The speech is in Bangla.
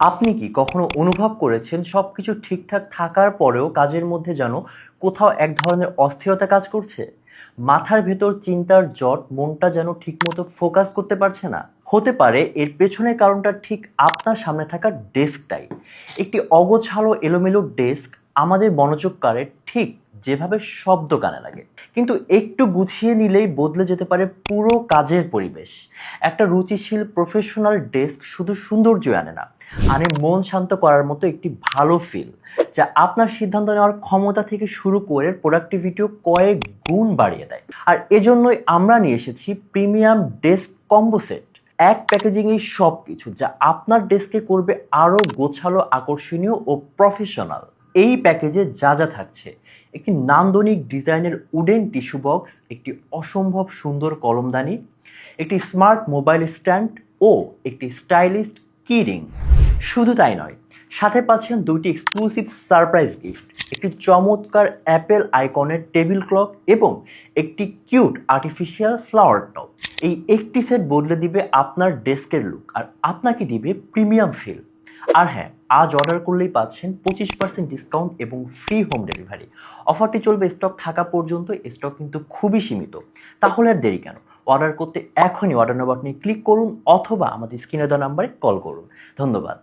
আপনি কি কখনো অনুভব করেছেন সব কিছু ঠিকঠাক থাকার পরেও কাজের মধ্যে যেন কোথাও এক ধরনের অস্থিরতা কাজ করছে? মাথার ভেতর চিন্তার জট মনটা যেন ঠিকমতো ফোকাস করতে পারছে না? হতে পারে এর পেছনে কারণটা ঠিক আপনার সামনে থাকা ডেস্কটাই। একটি অগোছালো এলোমেলো ডেস্ক আমাদের মনোযোগ কাড়ে ঠিক যেভাবে শব্দ কানে লাগে। কিন্তু একটু গুছিয়ে নিলেই বদলে যেতে পারে পুরো কাজের পরিবেশ। একটা রুচিশীল প্রফেশনাল ডেস্ক শুধু সৌন্দর্য আনে না, আনে মন শান্ত করার মতো একটি ভালো ফিল যা আপনার সিদ্ধান্ত নেওয়ার ক্ষমতা থেকে শুরু করে প্রোডাক্টিভিটিও কয়েক গুণ বাড়িয়ে দেয়। আর এজন্যই আমরা নিয়ে এসেছি প্রিমিয়াম ডেস্ক কম্বো সেট এক প্যাকেজিংয়ে সব কিছু যা আপনার ডেস্কে করবে আরও গোছালো, আকর্ষণীয় ও প্রফেশনাল এই প্যাকেজে যা যা থাকছে। একটি নান্দনিক ডিজাইনের উডেন টিস্যু বক্স, একটি অসম্ভব সুন্দর কলমদানি, একটি স্মার্ট মোবাইল স্ট্যান্ড ও একটি স্টাইলিস্ট কিরিং শুধু তাই নয়, সাথে পাচ্ছেন দুইটি এক্সক্লুসিভ সারপ্রাইজ গিফট, একটি চমৎকার অ্যাপেল আইকনের টেবিল ক্লক এবং একটি কিউট আর্টিফিশিয়াল ফ্লাওয়ার টপ। এই একটি সেট বদলে দিবে আপনার ডেস্কের লুক আর আপনাকে দিবে প্রিমিয়াম ফিল। আর হ্যাঁ আজ অর্ডার করলেই পাচ্ছেন পঁচিশ পার্সেন্ট ডিসকাউন্ট এবং ফ্রি হোম ডেলিভারি অফারটি চলবে স্টক থাকা পর্যন্ত স্টক কিন্তু খুবই সীমিত। তাহলে আর দেরি কেন? অর্ডার করতে এখনই অর্ডার বাটনে ক্লিক করুন অথবা আমাদের স্ক্রিনে দেওয়া নাম্বারে কল করুন। ধন্যবাদ।